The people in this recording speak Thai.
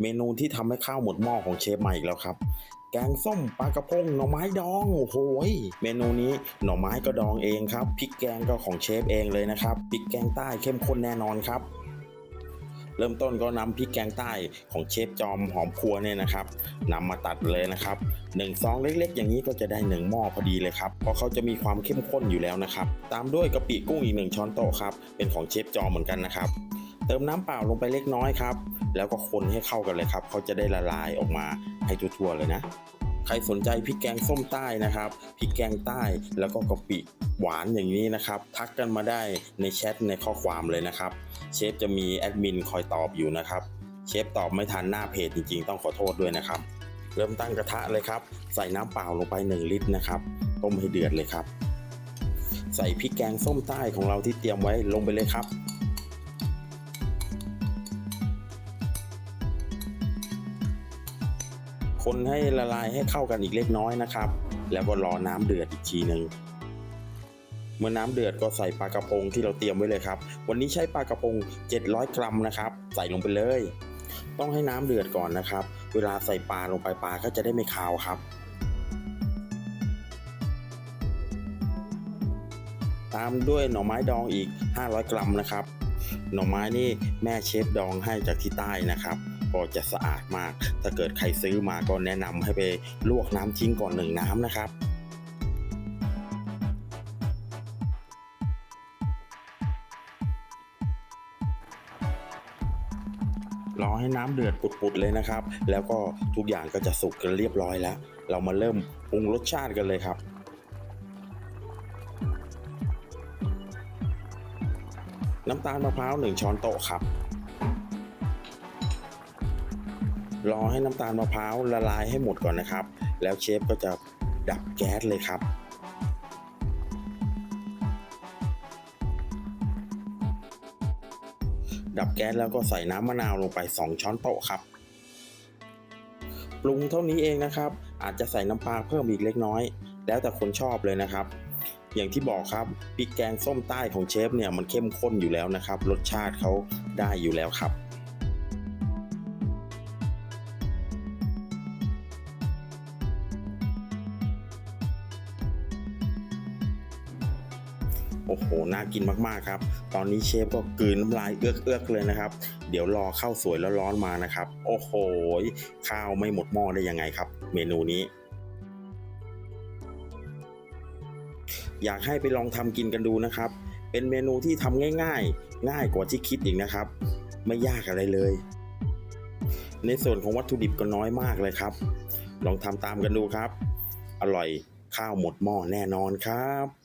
เมนูที่ทำให้ข้าวหมดหม้อของเชฟใหม่อีกแล้วครับ แกงส้มปลากระพงหน่อไม้ดองโอ้โหยเมนูนี้หน่อไม้ก็ดองเองครับพริกแกงก็ของเชฟเองเลยนะครับพริกแกงใต้เข้มข้นแน่นอนครับ เริ่มต้นก็นำพริกแกงใต้ของเชฟจอมหอมครัวเนี่ยนะครับนำมาตัดเลยนะครับหนึ่งซองเล็ก ๆ อย่างนี้ก็จะได้หนึ่งหม้อพอดีเลยครับเพราะเขาจะมีความเข้มข้นอยู่แล้วนะครับ ตามด้วยกะปิกุ้งอีกหนึ่งช้อนโต๊ะครับเป็นของเชฟจอมเหมือนกันนะครับเติมน้ำเปล่าลงไปเล็กน้อยครับ แล้วก็คนให้เข้ากันเลยครับเขาจะได้ละลายออกมาให้ทั่วๆเลยนะ ใครสนใจพริกแกงส้มใต้นะครับพริกแกงใต้แล้วก็กะปิหวานอย่างนี้นะครับ ทักกันมาได้ในแชทในข้อความเลยนะครับ เชฟจะมีแอดมินคอยตอบอยู่นะครับ เชฟตอบไม่ทันหน้าเพจจริงๆ ต้องขอโทษด้วยนะครับ เริ่มตั้งกระทะเลยครับ ใส่น้ำเปล่าลงไป 1 ลิตรนะครับ ต้มให้เดือดเลยครับ ใส่พริกแกงส้มใต้ของเราที่เตรียมไว้ลงไปเลยครับ คนให้ละลายให้เข้ากันอีกเล็กน้อยนะครับ แล้วก็รอน้ำเดือดอีกทีหนึ่งเมื่อน้ำเดือดก็ใส่ปลากระพงที่เราเตรียมไว้เลยครับ วันนี้ใช้ปลากระพง 700 กรัมนะครับ ใส่ลงไปเลย ต้องให้น้ำเดือดก่อนนะครับ เวลาใส่ปลาลงไปปลาก็จะได้ไม่คาวครับตามด้วยหน่อไม้ดองอีก 500 กรัมนะครับ หน่อไม้นี่แม่เชฟดองให้จากที่ใต้นะครับ ก็จะสะอาดมาก ถ้าเกิดใครซื้อมาก็แนะนำให้ไปลวกน้ำทิ้งก่อนหนึ่งน้ำนะครับรอให้น้ำเดือดปุดๆเลยนะครับ แล้วก็ทุกอย่างก็จะสุกกันเรียบร้อยแล้ว เรามาเริ่มปรุงรสชาติกันเลยครับ น้ำตาลมะพร้าว1ช้อนโต๊ะครับ รอให้น้ำตาลมะพร้าวละลายให้หมดก่อนนะครับ แล้วเชฟก็จะดับแก๊สเลยครับ ดับแก๊สแล้วก็ใส่น้ำมะนาวลงไป 2 ช้อนโต๊ะครับ ปรุงเท่านี้เองนะครับ อาจจะใส่น้ำปลาเพิ่มอีกเล็กน้อย แล้วแต่คนชอบเลยนะครับ อย่างที่บอกครับพริกแกงส้มใต้ของเชฟเนี่ยมันเข้มข้นอยู่แล้วนะครับ รสชาติเขาได้อยู่แล้วครับ โอ้โห น่ากินมากๆครับ ตอนนี้เชฟก็กลืนน้ำลายเอื้อกๆเลยนะครับ เดี๋ยวรอข้าวสวยแล้วร้อนมานะครับ โอ้โห ข้าวไม่หมดหม้อได้ยังไงครับ เมนูนี้อยากให้ไปลองทำกินกันดูนะครับ เป็นเมนูที่ทำง่ายๆ ง่ายกว่าที่คิดอีกนะครับ ไม่ยากอะไรเลย ในส่วนของวัตถุดิบก็น้อยมากเลยครับ ลองทำตามกันดูครับ อร่อยข้าวหมดหม้อแน่นอนครับ